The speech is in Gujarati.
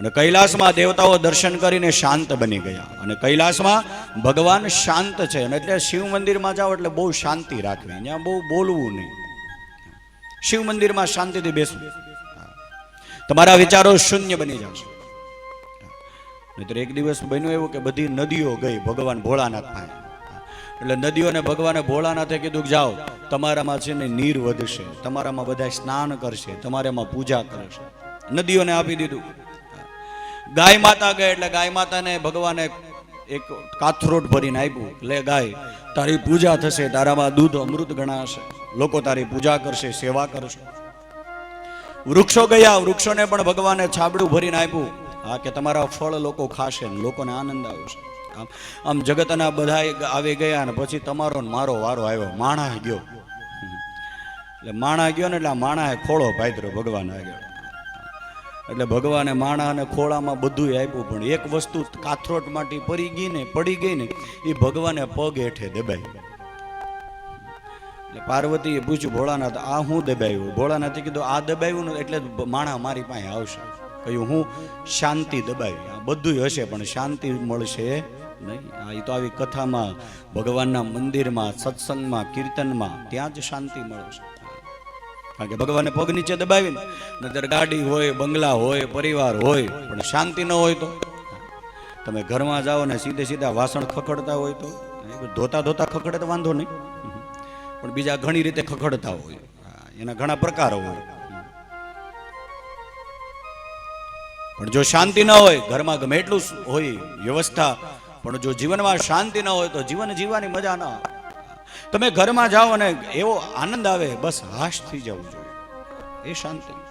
અને કૈલાસમાં દેવતાઓ દર્શન કરીને શાંત બની ગયા. અને કૈલાસમાં ભગવાન શાંત છે. અને એટલે શિવ મંદિરમાં જાઓ એટલે બહુ શાંતિ રાખવી. ત્યાં બહુ બોલવું નહીં. શિવ મંદિરમાં શાંતિથી બેસવું. તમારા વિચારો શૂન્ય બની જશે. નહીતર એક દિવસ બન્યું એવું કે બધી નદીઓ ગઈ. ભગવાન ભોળાનાથ પાસે એટલે નદીઓને ભગવાને ભોળાનાથે કીધું કે જાઓ, તમારામાં છે ને નીર વધશે. તમારામાં બધા સ્નાન કરશે. તમારામાં પૂજા કરશે. નદીઓને આપી દીધું. ગાય માતા ગઈ એટલે ગાય માતાને ભગવાને એક કાથરોટ ભરીને આપ્યું. લે ગાય, તારી પૂજા થશે, તારામાં દૂધ, અમૃત ગણાશે. લોકો તારી પૂજા કરશે, સેવા કરશે. વૃક્ષો ગયા, વૃક્ષોને પણ ભગવાને છાબડું ભરીને આપ્યું. હા કે તમારા ફળ લોકો ખાશે લોકોને આનંદ આવશે. આમ આમ જગતના બધા આવી ગયા ને પછી તમારો ને મારો વારો આવ્યો. માણા ગયો. એટલે માણા ગયો ને એટલે માણાએ ખોળો પાથર્યો ભગવાન આગળ એટલે ભગવાને માણા અને ખોળામાં બધું આપ્યું, પણ એક વસ્તુ કાથરોટ માટી પડી ગઈ ને, પડી ગઈ ને એ ભગવાને પગ હેઠે દબાઈ. એટલે પાર્વતીએ પૂછ્યું, ભોળાનાથ, આ હું દબાવ્યું ભોળાનાથે કીધું, આ દબાવ્યું ને એટલે માણા મારી પાસે આવશે. કહ્યું, હું શાંતિ દબાવી, આ બધું હશે, પણ શાંતિ મળશે નહીં. આ એ તો આવી કથામાં ભગવાનના મંદિરમાં, સત્સંગમાં, કીર્તનમાં ત્યાં જ શાંતિ મળશે. કારણ કે ભગવાને પગ નીચે દબાવીને નતર ગાડી હોય, બંગલા હોય, પરિવાર હોય, પણ શાંતિ ન હોય તો? તમે ઘરમાં જાઓ ને સીધે સીધા વાસણ ખખડતા હોય તો? ધોતા ધોતા ખખડે તો વાંધો નહીં. પણ બીજા ઘણી રીતે ખખડતા હોય. એના ઘણા પ્રકારો હોય. પણ જો શાંતિ ન હોય, ઘરમાં ગમે એટલું હોય વ્યવસ્થા, પણ જો જીવનમાં શાંતિ ન હોય તો જીવન જીવવાની મજા ન તમે ઘરમાં જાઓ અને એવો આનંદ આવે બસ હાશ થઈ જવું જોઈએ. એ શાંતિ.